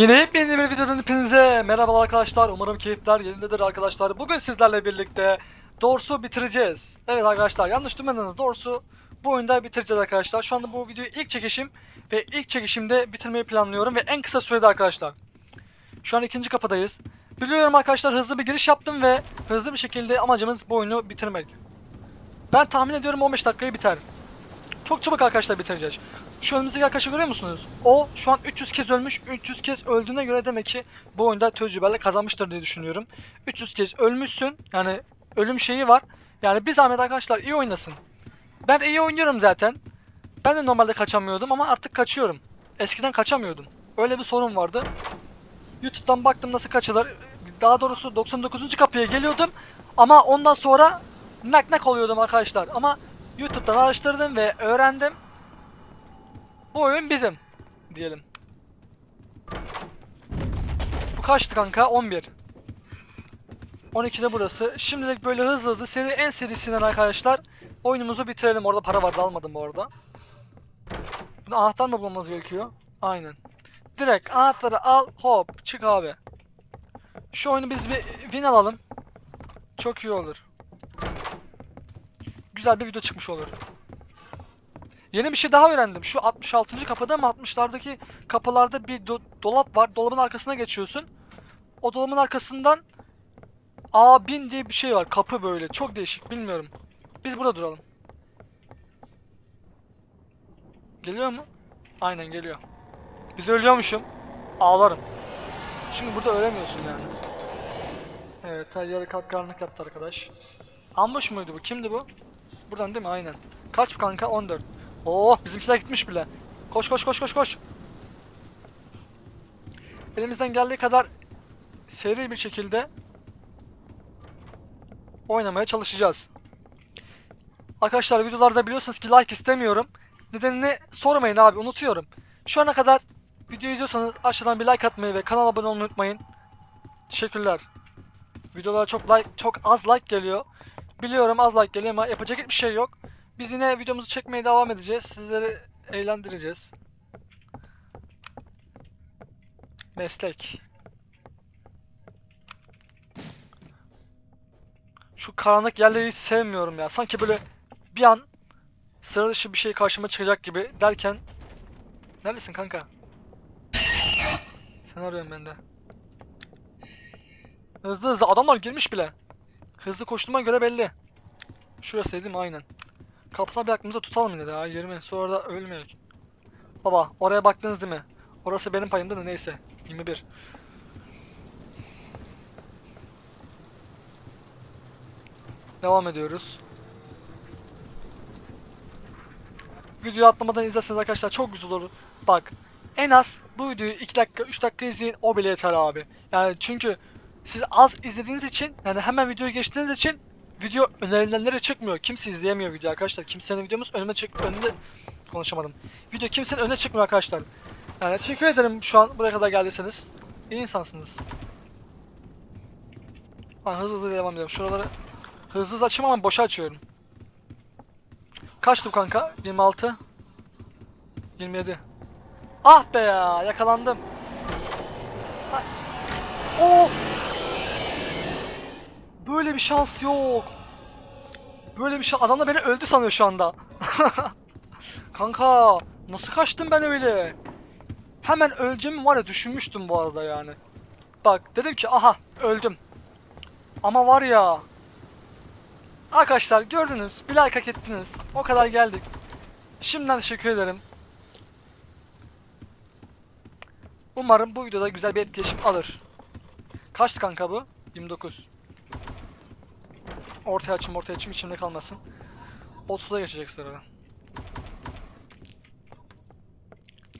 Yine yepyeni bir videodan hepinize merhabalar arkadaşlar. Umarım keyifler yerindedir arkadaşlar. Bugün sizlerle birlikte Dors'u bitireceğiz. Evet arkadaşlar yanlış duymadınız. Dors'u bu oyunda bitireceğiz arkadaşlar. Şu anda bu videoyu ilk çekişim ve ilk çekişimde bitirmeyi planlıyorum ve en kısa sürede arkadaşlar. Şu an ikinci kapıdayız. Biliyorum arkadaşlar hızlı bir giriş yaptım ve hızlı bir şekilde amacımız bu oyunu bitirmek. Ben tahmin ediyorum 15 dakikayı biter. Çok çabuk arkadaşlar bitireceğiz. Şu önümüzdeki arkadaşı görüyor musunuz? O şu an 300 kez ölmüş. 300 kez öldüğüne göre demek ki bu oyunda tecrübeyle kazanmıştır diye düşünüyorum. 300 kez ölmüşsün. Yani ölüm şeyi var. Yani bir zahmet arkadaşlar iyi oynasın. Ben iyi oynuyorum zaten. Ben de normalde kaçamıyordum ama artık kaçıyorum. Eskiden kaçamıyordum. Öyle bir sorun vardı. YouTube'dan baktım nasıl kaçılır. Daha doğrusu 99. kapıya geliyordum. Ama ondan sonra nak nak oluyordum arkadaşlar. Ama YouTube'dan araştırdım ve öğrendim. Bu oyun bizim diyelim. Bu kaçtı kanka? 11. 12 de burası. Şimdilik böyle hızlı hızlı seri en serisinden arkadaşlar oyunumuzu bitirelim. Orada para vardı almadım bu arada. Bunu anahtar mı bulmamız gerekiyor? Aynen. Direkt anahtarı al hop çık abi. Şu oyunu biz bir win alalım. Çok iyi olur. Güzel bir video çıkmış olur. Yeni bir şey daha öğrendim. Şu 66. kapıda mı 60'lardaki kapılarda bir do- dolap var. Dolabın arkasına geçiyorsun. O dolabın arkasından A1000 diye bir şey var. Kapı böyle. Çok değişik. Bilmiyorum. Biz burada duralım. Geliyor mu? Aynen geliyor. Biz ölüyormuşum. Ağlarım. Çünkü burada ölemiyorsun yani. Evet, her yarı kalk karanlık yaptı arkadaş. Ambush muydu bu? Kimdi bu? Buradan değil mi? Aynen. Kaç kanka? 14. Oo, bizimkiler gitmiş bile. Koş koş koş koş koş. Elimizden geldiği kadar seri bir şekilde oynamaya çalışacağız. Arkadaşlar videolarda biliyorsunuz ki like istemiyorum. Nedenini sormayın abi unutuyorum. Şu ana kadar video izliyorsanız aşağıdan bir like atmayı ve kanala abone olmayı unutmayın. Teşekkürler. Videolara çok like çok az like geliyor. Biliyorum az like geliyor ama yapacak hiçbir şey yok. Biz yine videomuzu çekmeye devam edeceğiz. Sizleri eğlendireceğiz. Meslek. Şu karanlık yerleri hiç sevmiyorum ya. Sanki böyle bir an sıra dışı bir şey karşıma çıkacak gibi derken Neredesin kanka? Sen arıyorum ben de. Hızlı hızlı adamlar girmiş bile. Hızlı koştuğuma göre belli. Şurası değil mi? Aynen. Kapılar bir aklımıza tutalım yine de ya 20 sonra da ölmeyek. Baba oraya baktınız değil mi? Orası benim payımda da neyse. 21. Devam ediyoruz. Videoyu atlamadan izlerseniz arkadaşlar çok güzel olur. Bak en az bu videoyu 2 dakika 3 dakika izleyin o bile yeter abi. Yani çünkü siz az izlediğiniz için yani hemen videoyu geçtiğiniz için video önerilenlere çıkmıyor. Kimse izleyemiyor video arkadaşlar. Kimsenin videomuz önüme çık önünde konuşamadım. Video kimsenin önüne çıkmıyor arkadaşlar. Yani teşekkür ederim şu an buraya kadar geldiyseniz. İyi insansınız. Ha, hızlı hızlı devam ediyorum. Şuraları hızlı hızlı açayım ama boşa açıyorum. Kaçtı bu kanka? 26 27 Ah be ya yakalandım. Ha. Oo! Böyle bir şans yok. Böyle bir şey adam da beni öldü sanıyor şu anda. Kanka nasıl kaçtım ben öyle? Hemen öleceğimi var ya düşünmüştüm bu arada yani. Bak dedim ki aha öldüm. Ama var ya. Arkadaşlar gördünüz bir like hak ettiniz. O kadar geldik. Şimdiden teşekkür ederim. Umarım bu videoda güzel bir etkileşim alır. Kaçtı kanka bu? 29. Ortaya açım ortaya açım içimde kalmasın. 30'a geçecek sırada.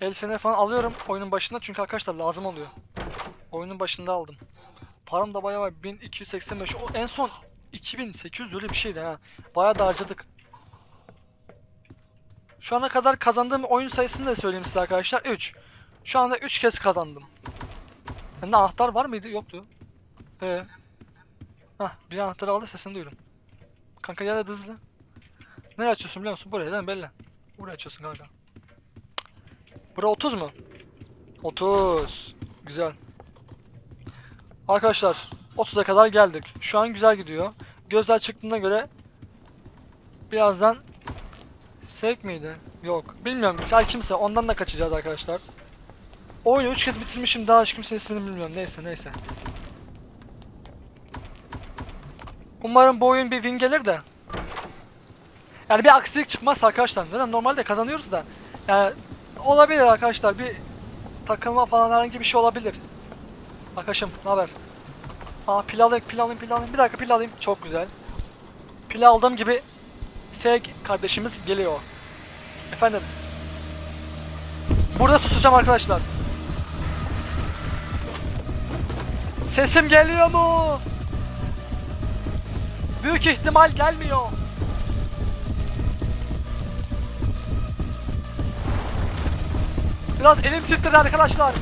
El feneri falan alıyorum oyunun başında çünkü arkadaşlar lazım oluyor. Oyunun başında aldım. Param da bayağı var 1285. O en son 2800 öyle bir şeydi ha. Bayağı da harcadık. Şu ana kadar kazandığım oyun sayısını da söyleyeyim size arkadaşlar. 3. Şu anda 3 kez kazandım. Bende anahtar var mıydı? Yoktu. Ee. Hah bir anahtarı aldı sesini duydum. Kanka gel hadi hızlı. Nereye açıyorsun biliyor musun? Buraya değil mi? Belli. Buraya açıyorsun kanka. Bura 30 mu? 30. Güzel. Arkadaşlar 30'a kadar geldik. Şu an güzel gidiyor. Gözler çıktığına göre birazdan Sek miydi? Yok. Bilmiyorum. Her kimse ondan da kaçacağız arkadaşlar. Oyunu 3 kez bitirmişim daha hiç kimsenin ismini bilmiyorum. Neyse neyse. Umarım bu oyun bir win gelir de. Yani bir aksilik çıkmaz arkadaşlar. Neden normalde kazanıyoruz da. Yani olabilir arkadaşlar bir takılma falan herhangi bir şey olabilir. Arkadaşım ne haber? Aa pil alayım pil alayım pil alayım. Bir dakika pil alayım. Çok güzel. Pil aldığım gibi Seg kardeşimiz geliyor. Efendim. Burada susacağım arkadaşlar. Sesim geliyor mu? Büyük ihtimal gelmiyor. Biraz elim titredi arkadaşlar.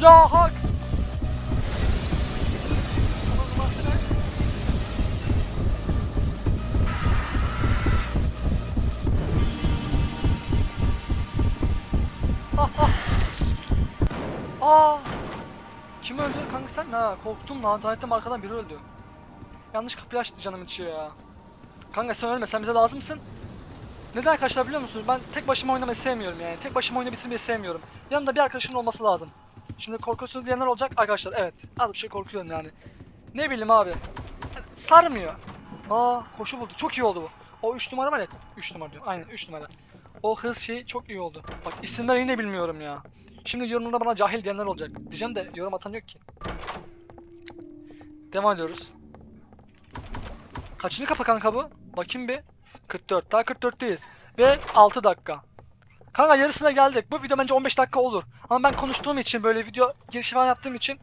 Ya hak. Ah ah. Aa. Kim öldü kanka sen? Ha korktum lan. Zannettim arkadan biri öldü. Yanlış kapıyı açtı canım içi ya. Kanka sen ölme sen bize lazımsın. Neden arkadaşlar biliyor musunuz? Ben tek başıma oynamayı sevmiyorum yani. Tek başıma oyunu bitirmeyi sevmiyorum. Yanımda bir arkadaşımın olması lazım. Şimdi korkuyorsunuz diyenler olacak arkadaşlar. Evet. Az bir şey korkuyorum yani. Ne bileyim abi. Sarmıyor. Aa koşu buldu. Çok iyi oldu bu. O 3 numara var ya. 3 numara diyorum. Aynen 3 numara. O hız şeyi çok iyi oldu. Bak isimleri yine bilmiyorum ya. Şimdi yorumlarda bana cahil diyenler olacak. Diyeceğim de yorum atan yok ki. Devam ediyoruz. Kaçıncı kapı kanka bu? Bakayım bir. 44. Daha 44'teyiz. Ve 6 dakika. Kanka yarısına geldik. Bu video bence 15 dakika olur. Ama ben konuştuğum için böyle video girişi falan yaptığım için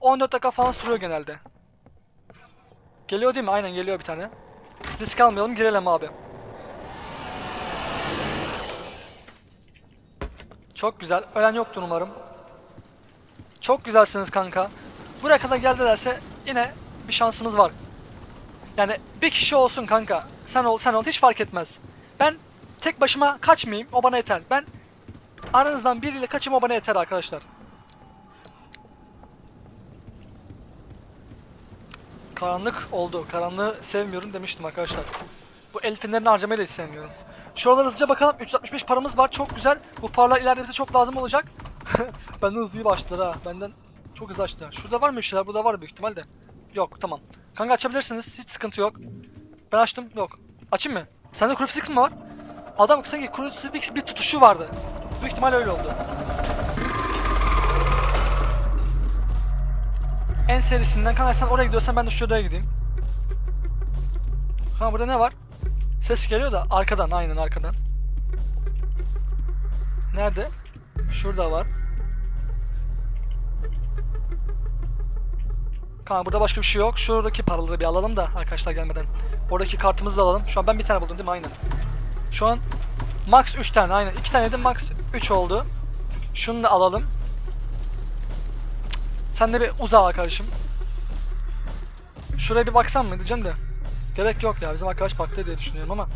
14 dakika falan sürüyor genelde. Geliyor değil mi? Aynen geliyor bir tane. Risk almayalım girelim abi. Çok güzel. Ölen yoktur umarım. Çok güzelsiniz kanka. Buraya kadar geldilerse yine bir şansımız var. Yani bir kişi olsun kanka. Sen ol, sen ol hiç fark etmez. Ben tek başıma kaçmayayım. O bana yeter. Ben aranızdan biriyle kaçayım o bana yeter arkadaşlar. Karanlık oldu. Karanlığı sevmiyorum demiştim arkadaşlar. Bu el fenerini harcamayı da hiç sevmiyorum. Şuralara hızlıca bakalım. 365 paramız var. Çok güzel. Bu paralar ileride bize çok lazım olacak. Benden hızlı başladılar ha. Benden çok hızlı açtılar. Şurada var mı bir şeyler? Burada var büyük ihtimalle. Yok tamam. Kanka açabilirsiniz. Hiç sıkıntı yok. Ben açtım. Yok. Açayım mı? Sende crucifix mi var? Adam sanki crucifix bir tutuşu vardı. Büyük ihtimal öyle oldu. En serisinden kanka sen oraya gidiyorsan ben de şuraya gideyim. Ha burada ne var? Ses geliyor da arkadan aynen arkadan. Nerede? Şurada var. Kanka burada başka bir şey yok. Şuradaki paraları bir alalım da arkadaşlar gelmeden. Oradaki kartımızı da alalım. Şu an ben bir tane buldum değil mi? Aynen. Şu an max 3 tane aynen. 2 tane de max 3 oldu. Şunu da alalım. Sen de bir uzağa arkadaşım. Şuraya bir baksam mı diyeceğim de. Gerek yok ya bizim arkadaş baktı diye düşünüyorum ama.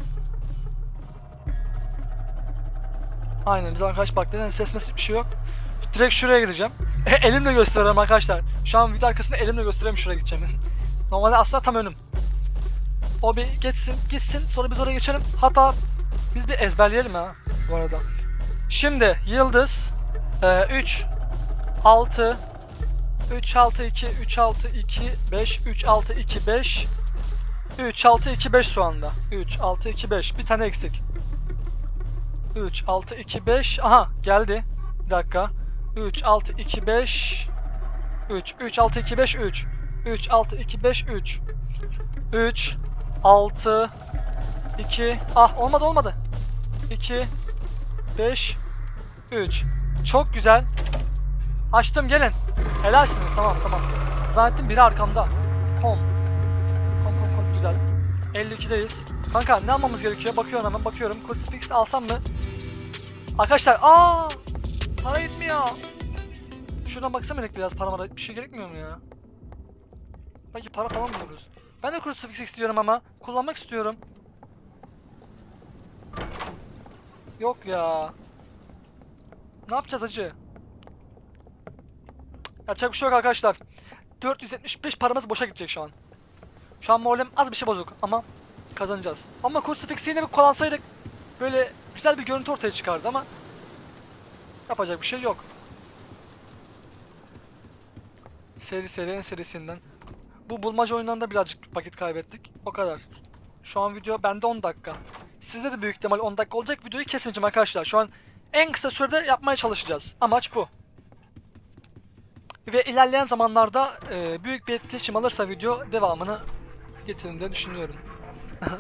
Aynen bizim arkadaş baktı. Yani ses mes bir şey yok. Direkt şuraya gideceğim. E, elimle gösteriyorum arkadaşlar. Şu an video arkasında elimle gösteriyorum şuraya gideceğim. Normalde aslında tam önüm. O bir geçsin, gitsin. Sonra biz oraya geçelim. Hatta biz bir ezberleyelim ha bu arada. Şimdi yıldız 3 6 3 6 2 3 6 2 5 3 6 2 5 3 6 2 5 şu anda. 3 6 2 5 bir tane eksik. 3 6 2 5 aha geldi. Bir dakika. 3 6 2 5 3 3 6 2 5 3 3 6 2 5 3 3 6 2 ah olmadı olmadı. 2 5 3 çok güzel. Açtım gelin. Helalsiniz tamam tamam. Zannettim biri arkamda. Kom. Kom kom kom güzel. 52'deyiz kanka ne almamız gerekiyor? Bakıyorum hemen bakıyorum. Crucifix alsam mı? Arkadaşlar aa para gitmiyor şuradan baksana direkt biraz para bir şey gerekmiyor mu ya belki para falan buluruz ben de crucifix istiyorum ama kullanmak istiyorum Yok ya. Ne yapacağız acı? Yapacak bir şey yok arkadaşlar. 475 paramız boşa gidecek şu an. Şu an moralim az bir şey bozuk ama kazanacağız. Ama Crucifix'i yine bir kullansaydık böyle güzel bir görüntü ortaya çıkardı ama yapacak bir şey yok. Seri seri en serisinden. Bu bulmaca oyunlarında birazcık vakit kaybettik. O kadar. Şu an video bende 10 dakika. Sizde de büyük ihtimal 10 dakika olacak. Videoyu kesmeyeceğim arkadaşlar. Şu an en kısa sürede yapmaya çalışacağız. Amaç bu. Ve ilerleyen zamanlarda e, büyük bir etkileşim alırsa video devamını getirin diye düşünüyorum.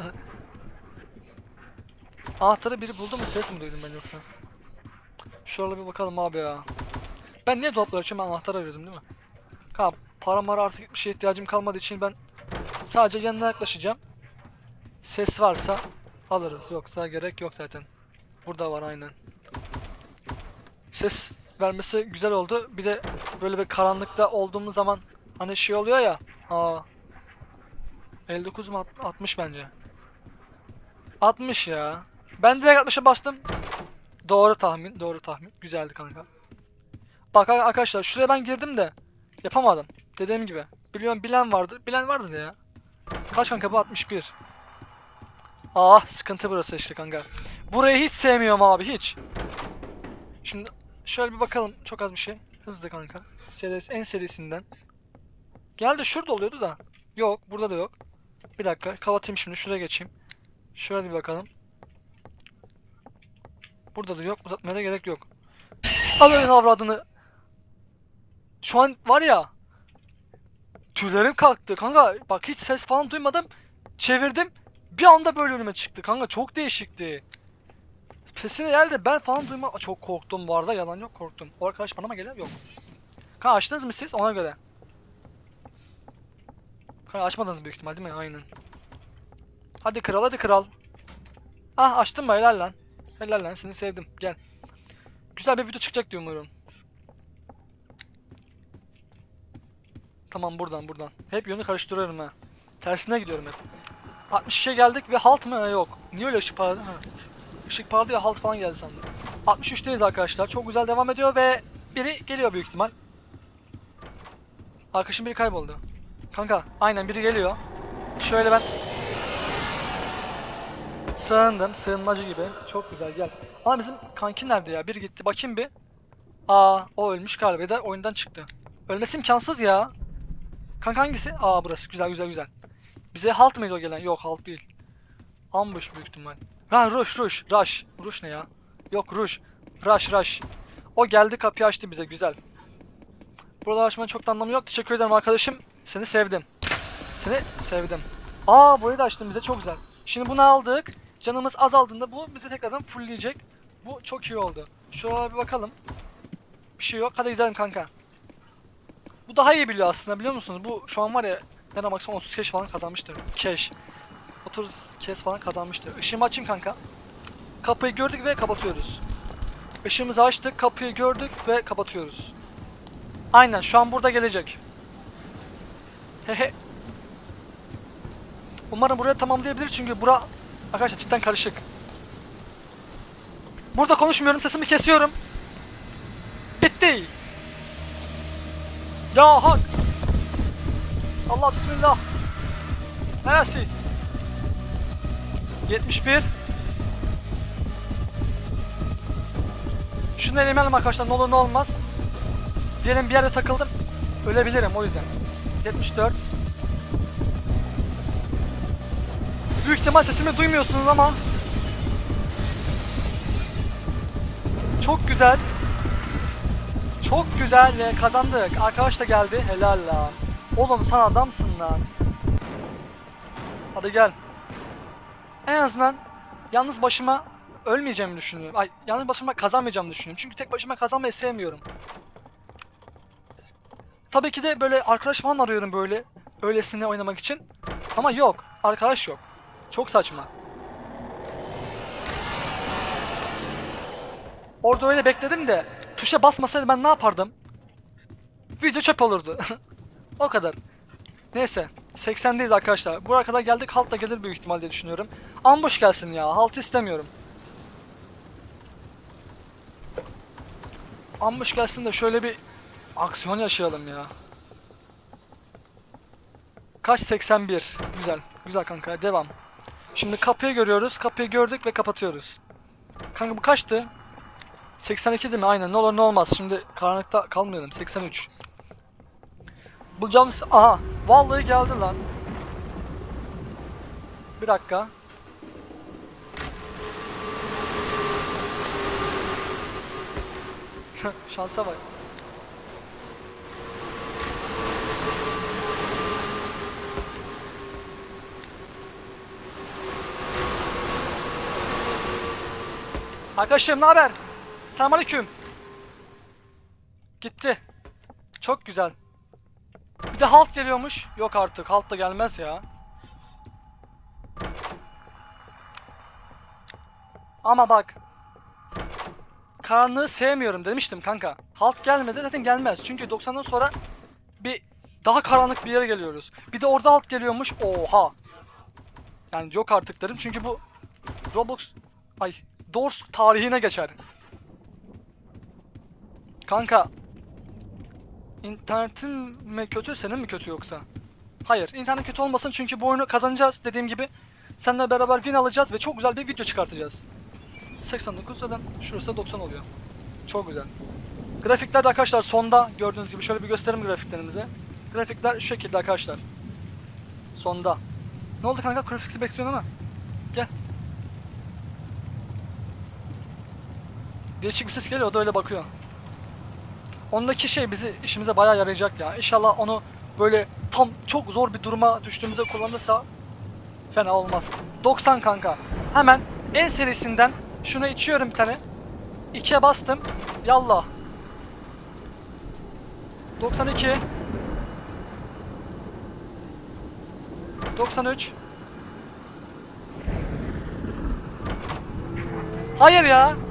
Anahtarı biri buldu mu? Ses mi duydum ben yoksa? Şöyle bir bakalım abi ya. Ben niye dolapları açıyorum? Ben anahtar arıyordum değil mi? Ha, para mara artık bir şeye ihtiyacım kalmadığı için ben sadece yanına yaklaşacağım. Ses varsa alırız. Yoksa gerek yok zaten. Burada var aynen. Ses vermesi güzel oldu. Bir de böyle bir karanlıkta olduğumuz zaman hani şey oluyor ya. Aa. 59 mu alt- 60 bence. 60 ya. Ben direkt 60'a bastım. Doğru tahmin, doğru tahmin. Güzeldi kanka. Bak ar- arkadaşlar şuraya ben girdim de yapamadım. Dediğim gibi. Biliyorum bilen vardır. Bilen vardır ya. Kaç kanka bu 61. Ah sıkıntı burası işte kanka. Burayı hiç sevmiyorum abi hiç. Şimdi şöyle bir bakalım. Çok az bir şey. Hızlı kanka. Serisi, en serisinden. Geldi şurada oluyordu da. Yok burada da yok. Bir dakika kapatayım şimdi şuraya geçeyim. Şöyle bir bakalım. Burada da yok. Uzatmaya da gerek yok. Alın avradını. Şu an var ya. Tüylerim kalktı kanka. Bak hiç ses falan duymadım. Çevirdim. Bir anda böyle önüme çıktı kanka. Çok değişikti. Sesine geldi. Ben falan duyma. Çok korktum bu arada. Yalan yok korktum. O arkadaş bana mı geliyor? Yok. Kanka açtınız mı siz? Ona göre. Kanka açmadınız büyük ihtimal değil mi? Aynen. Hadi kral hadi kral. Ah açtın mı? Helal lan. Helal lan seni sevdim. Gel. Güzel bir video çıkacak diye umuyorum. Tamam buradan buradan. Hep yönü karıştırıyorum ha. Tersine gidiyorum hep. 62'ye geldik ve halt mı? Yok. Niye öyle ışık parladı? Işık parladı ya halt falan geldi sandım. 63'teyiz arkadaşlar. Çok güzel devam ediyor ve biri geliyor büyük ihtimal. Arkadaşım biri kayboldu. Kanka aynen biri geliyor. Şöyle ben sığındım. Sığınmacı gibi. Çok güzel gel. Ama bizim kanki nerede ya? Biri gitti. Bakayım bir. Aa o ölmüş galiba ya da oyundan çıktı. Ölmesi imkansız ya. Kanka hangisi? Aa burası. Güzel güzel güzel. Bize halt mıydı o gelen? Yok halt değil. Ambush büyük ihtimal. Ha rush rush rush. Rush ne ya? Yok rush. Rush rush. O geldi kapıyı açtı bize güzel. Buralar açmanın çok da anlamı yok. Teşekkür ederim arkadaşım. Seni sevdim. Seni sevdim. Aa burayı da açtın bize çok güzel. Şimdi bunu aldık. Canımız azaldığında bu bizi tekrardan fullleyecek. Bu çok iyi oldu. Şuralara bir bakalım. Bir şey yok. Hadi gidelim kanka. Bu daha iyi biliyor aslında biliyor musunuz? Bu şu an var ya ben maksimum 30 keş falan kazanmıştır. Keş. 30 kez falan kazanmıştır. Işığımı açayım kanka. Kapıyı gördük ve kapatıyoruz. Işığımızı açtık, kapıyı gördük ve kapatıyoruz. Aynen şu an burada gelecek. Hehe. Umarım buraya tamamlayabilir çünkü bura arkadaşlar cidden karışık. Burada konuşmuyorum sesimi kesiyorum. Bitti. Ya hak. Allah bismillah. Neresi? 71. Şunu elemeyelim arkadaşlar ne olur ne olmaz. Diyelim bir yerde takıldım. Ölebilirim o yüzden. 74. ihtimal sesimi duymuyorsunuz ama Çok güzel. Çok güzel ve kazandık. Arkadaş da geldi. Helal la. Oğlum sen adamsın lan. Hadi gel. En azından yalnız başıma ölmeyeceğimi düşünüyorum. Ay yalnız başıma kazanmayacağımı düşünüyorum. Çünkü tek başıma kazanmayı sevmiyorum. Tabii ki de böyle arkadaş falan arıyorum böyle. Öylesine oynamak için. Ama yok. Arkadaş yok. Çok saçma. Orada öyle bekledim de tuşa basmasaydı ben ne yapardım? Video çöp olurdu. o kadar. Neyse. 80'deyiz arkadaşlar. Buraya kadar geldik. Halt da gelir büyük ihtimal diye düşünüyorum. Ambush gelsin ya. Halt istemiyorum. Ambush gelsin de şöyle bir aksiyon yaşayalım ya. Kaç 81. Güzel. Güzel kanka devam. Şimdi kapıyı görüyoruz. Kapıyı gördük ve kapatıyoruz. Kanka bu kaçtı? 82 değil mi? Aynen. Ne olur ne olmaz. Şimdi karanlıkta kalmayalım. 83. Bulacağımız... Aha. Vallahi geldi lan. Bir dakika. Şansa bak. Arkadaşlarım ne haber? Selamünaleyküm. Gitti. Çok güzel. Bir de halt geliyormuş. Yok artık halt da gelmez ya. Ama bak. Karanlığı sevmiyorum demiştim kanka. Halt gelmedi zaten gelmez. Çünkü 90'dan sonra bir daha karanlık bir yere geliyoruz. Bir de orada halt geliyormuş. Oha. Yani yok artık derim çünkü bu Roblox ay Doors tarihine geçer. Kanka internetin mi kötü senin mi kötü yoksa? Hayır internet kötü olmasın çünkü bu oyunu kazanacağız dediğim gibi. Seninle beraber win alacağız ve çok güzel bir video çıkartacağız. 89 zaten şurası da 90 oluyor. Çok güzel. Grafikler de arkadaşlar sonda gördüğünüz gibi şöyle bir gösterim grafiklerimize. Grafikler şu şekilde arkadaşlar. Sonda. Ne oldu kanka? Grafiksi bekliyorsun ama. Değişik bir ses geliyor o da öyle bakıyor. Ondaki şey bizi işimize bayağı yarayacak ya. İnşallah onu böyle tam çok zor bir duruma düştüğümüzde kullanırsa fena olmaz. 90 kanka. Hemen en serisinden şunu içiyorum bir tane. 2'ye bastım. Yallah. 92 93 Hayır ya.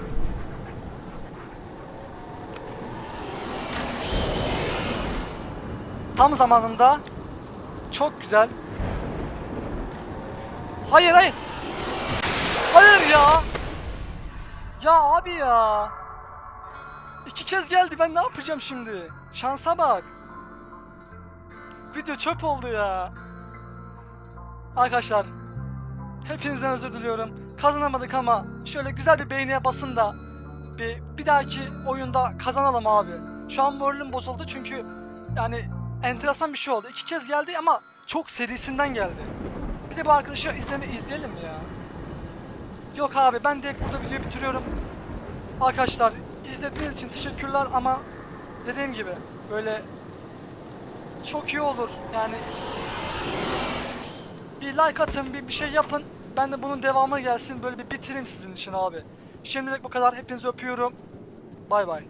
Tam zamanında. Çok güzel. Hayır hayır. Hayır ya. Ya abi ya. İki kez geldi ben ne yapacağım şimdi? Şansa bak. Video çöp oldu ya. Arkadaşlar hepinizden özür diliyorum. Kazanamadık ama şöyle güzel bir beğeniye basın da bir, bir dahaki oyunda kazanalım abi. Şu an moralim bozuldu çünkü yani enteresan bir şey oldu. İki kez geldi ama çok serisinden geldi. Bir de bu arkadaşı izleme izleyelim ya. Yok abi ben direkt burada videoyu bitiriyorum. Arkadaşlar izlediğiniz için teşekkürler ama dediğim gibi böyle çok iyi olur yani bir like atın bir, bir şey yapın ben de bunun devamı gelsin böyle bir bitireyim sizin için abi. Şimdilik bu kadar hepinizi öpüyorum. Bay bay.